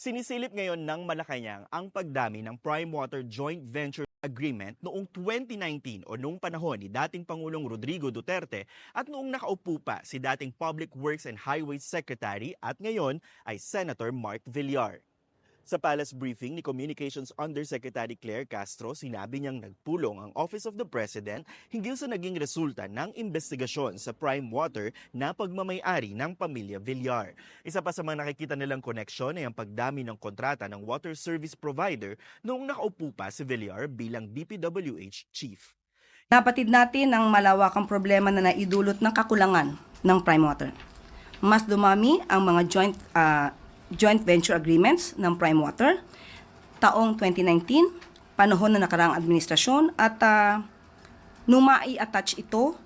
Sinisilip ngayon ng Malacanang ang pagdami ng Prime Water Joint Venture Agreement noong 2019 o noong panahon ni dating Pangulong Rodrigo Duterte at noong nakaupo pa si dating Public Works and Highways Secretary at ngayon ay Senator Mark Villar. Sa palace briefing ni Communications Undersecretary Claire Castro, sinabi niyang nagpulong ang Office of the President hinggil sa naging resulta ng investigasyon sa Prime Water na pagmamayari ng pamilya Villar. Isa pa sa mga nakikita nilang koneksyon ay ang pagdami ng kontrata ng water service provider noong nakaupo pa si Villar bilang DPWH chief. Napatid natin ang malawakang problema na naidulot ng kakulangan ng prime water. Mas dumami ang mga joint ah, joint venture agreements ng prime water taong 2019, panahon ng nakaraang administrasyon at uh, numai-attach ito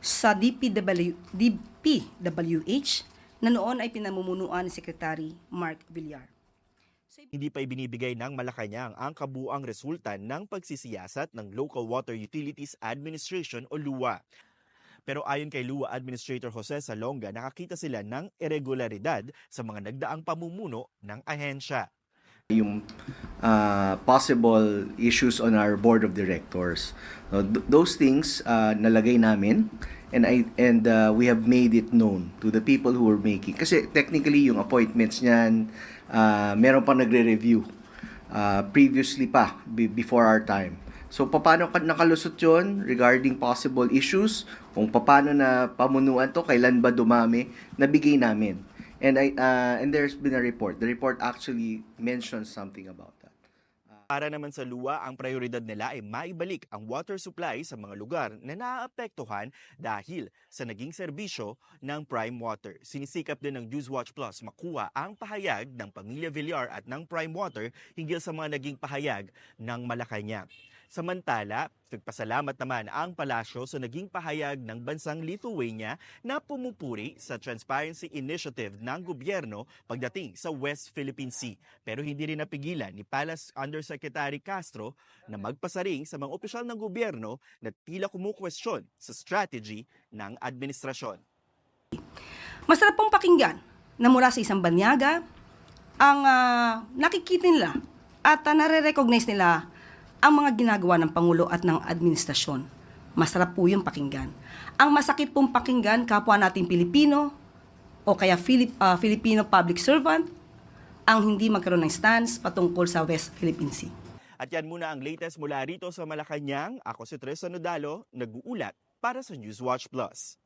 sa DPW, DPWH na noon ay pinamumunuan ni Secretary Mark Villar. Hindi pa ibinibigay ng Malacanang ang kabuang resulta ng pagsisiyasat ng Local Water Utilities Administration o LUA. Pero ayon kay LUA Administrator Jose Salonga, nakakita sila ng irregularidad sa mga nagdaang pamumuno ng ahensya. yung uh, possible issues on our board of directors. So, th- those things uh, nalagay namin and I and uh, we have made it known to the people who are making kasi technically yung appointments niyan uh, meron pa nagre-review uh, previously pa be- before our time. So paano ka nakalusot 'yon regarding possible issues kung paano na pamunuan to kailan ba dumami nabigay namin. And I uh, and there's been a report. The report actually mentions something about that. Para naman sa LUA, ang prioridad nila ay maibalik ang water supply sa mga lugar na naaapektuhan dahil sa naging serbisyo ng Prime Water. Sinisikap din ng Newswatch Plus makuha ang pahayag ng pamilya Villar at ng Prime Water hinggil sa mga naging pahayag ng Malacanang. Samantala, nagpasalamat naman ang palasyo sa naging pahayag ng bansang Lithuania na pumupuri sa Transparency Initiative ng gobyerno pagdating sa West Philippine Sea. Pero hindi rin napigilan ni Palace Undersecretary Castro na magpasaring sa mga opisyal ng gobyerno na tila kumukwestiyon sa strategy ng administrasyon. Masarap pong pakinggan na mula sa isang banyaga ang ah, nakikita nila at uh, nare-recognize nila ang mga ginagawa ng Pangulo at ng administrasyon. Masarap po yung pakinggan. Ang masakit pong pakinggan, kapwa nating Pilipino o kaya Filip, ah, Filipino public servant ang hindi magkaroon ng stance patungkol sa West Philippine Sea. At yan muna ang latest mula rito sa Malacanang. Ako si Tristan Nodalo, nag-uulat para sa Newswatch Plus.